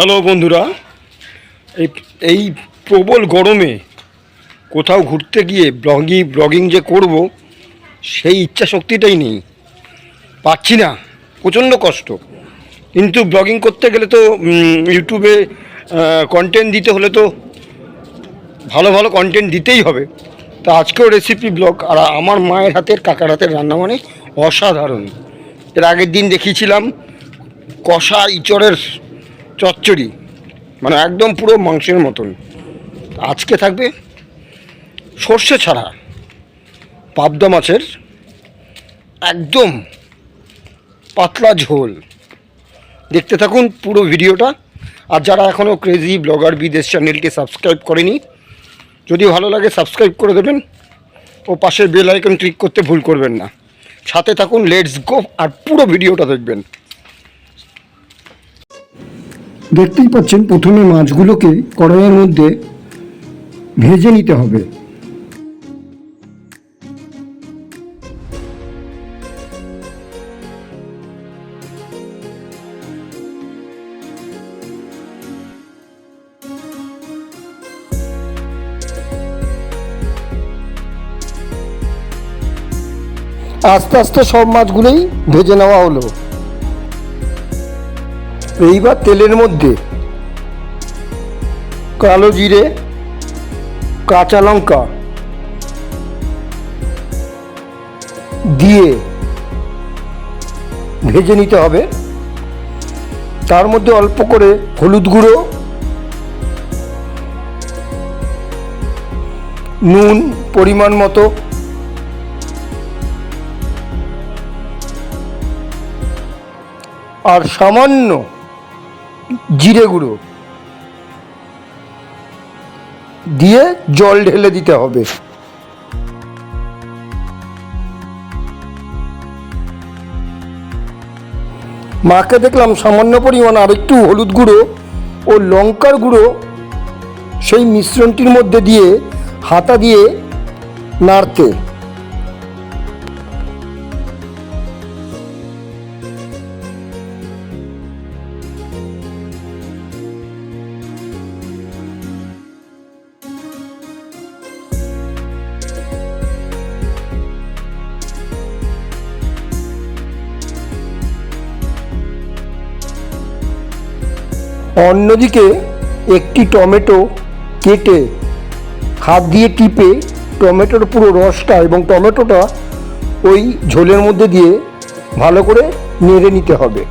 Hello বন্ধুরা, এই এই প্রবল গরমে কোথাও ঘুরতে গিয়ে ব্লগিং ব্লগিং যে করব, সেই ইচ্ছা শক্তিটাই নেই। পাচ্ছি না, প্রচণ্ড কষ্ট। কিন্তু ব্লগিং করতে গেলে তো ইউটিউবে কন্টেন্ট দিতে হলে তো ভালো ভালো কন্টেন্ট দিতেই হবে। তা আজকেও রেসিপি ব্লগ আর আমার মায়ের হাতের, কাকার হাতের রান্না মানে অসাধারণ। এর আগের দিন দেখিয়েছিলাম কষা ইচড়ের চচ্চড়ি মানে একদম পুরো মাংসের মতন। আজকে থাকবে সর্ষে ছাড়া পাবদা মাছের একদম পাতলা ঝোল। দেখতে থাকুন পুরো ভিডিওটা। আর যারা এখনও ক্রেজি ব্লগার বিদেশ চ্যানেলটি সাবস্ক্রাইব করেনি, যদি ভালো লাগে সাবস্ক্রাইব করে দেবেন। ও পাশের বেল আইকন ক্লিক করতে ভুল করবেন না। সাথে থাকুন লেটস গো আর পুরো ভিডিওটা দেখবেন। দেখতেই পাচ্ছেন প্রথমে মাছগুলোকে কড়াইয়ের মধ্যে ভেজে নিতে হবে। আস্তে আস্তে সব মাছগুলোই ভেজে নেওয়া হলো। এইবার তেলের মধ্যে কালো জিরে, কাঁচা লঙ্কা দিয়ে ভেজে নিতে হবে। তার মধ্যে অল্প করে হলুদ গুঁড়ো, নুন পরিমাণ মতো আর সামান্য জিরে গুঁড়ো। দিয়ে জল ঢেলে দিতে হবে। মাকে দেখলাম সামান্য পরিমাণ আরেকটু হলুদ গুঁড়ো ও লঙ্কার গুঁড়ো সেই মিশ্রণটির মধ্যে দিয়ে হাতা দিয়ে নাড়তে। অন্যদিকে, একটি টমেটো কেটে, হাত দিয়ে টিপে টমেটোর পুরো রসটা এবং টমেটোটা ওই ঝোলের মধ্যে দিয়ে ভালো করে নেড়ে নিতে হবে।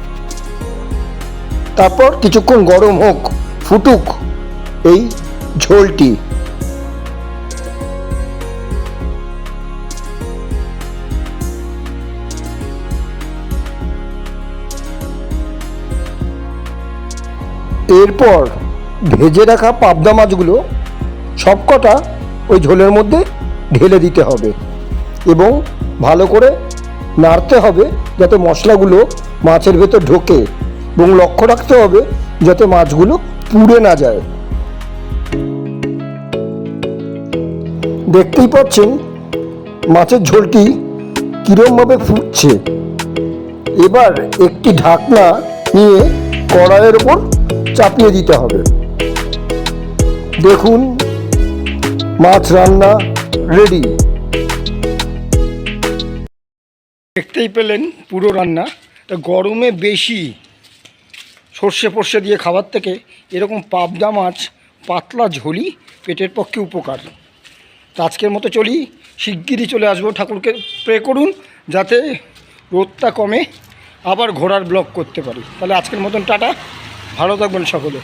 তারপর কিছুক্ষণ গরম হোক, ফুটুক এই ঝোলটি। এরপর ভেজে রাখা পাবদা মাছগুলো সবকটা ওই ঝোলের মধ্যে ঢেলে দিতে হবে এবং ভালো করে নাড়তে হবে যাতে মশলাগুলো মাছের ভেতর ঢোকে এবং লক্ষ্য রাখতে হবে যাতে মাছগুলো পুড়ে না যায়। দেখতেই পাচ্ছেন মাছের ঝোলটি কীরমভাবে ফুটছে। এবার একটি ঢাকনা নিয়ে কড়াইয়ের ওপর চাপিয়ে দিতে হবে। দেখুন, মাছ রান্না রেডি দেখতেই পেলেন পুরো রান্না। তা গরমে বেশি সর্ষে ফর্ষে দিয়ে খাবার থেকে এরকম পাবদা মাছ, পাতলা ঝোলি পেটের পক্ষে উপকার। তা আজকের মতো চলি, শিগগিরই চলে আসব ঠাকুরকে প্রে করুন, যাতে রোদটা কমে, আবার ঘোড়ার ব্লক করতে পারি। তাহলে আজকের মতন টাটা। ভালো থাকবেন সকলে।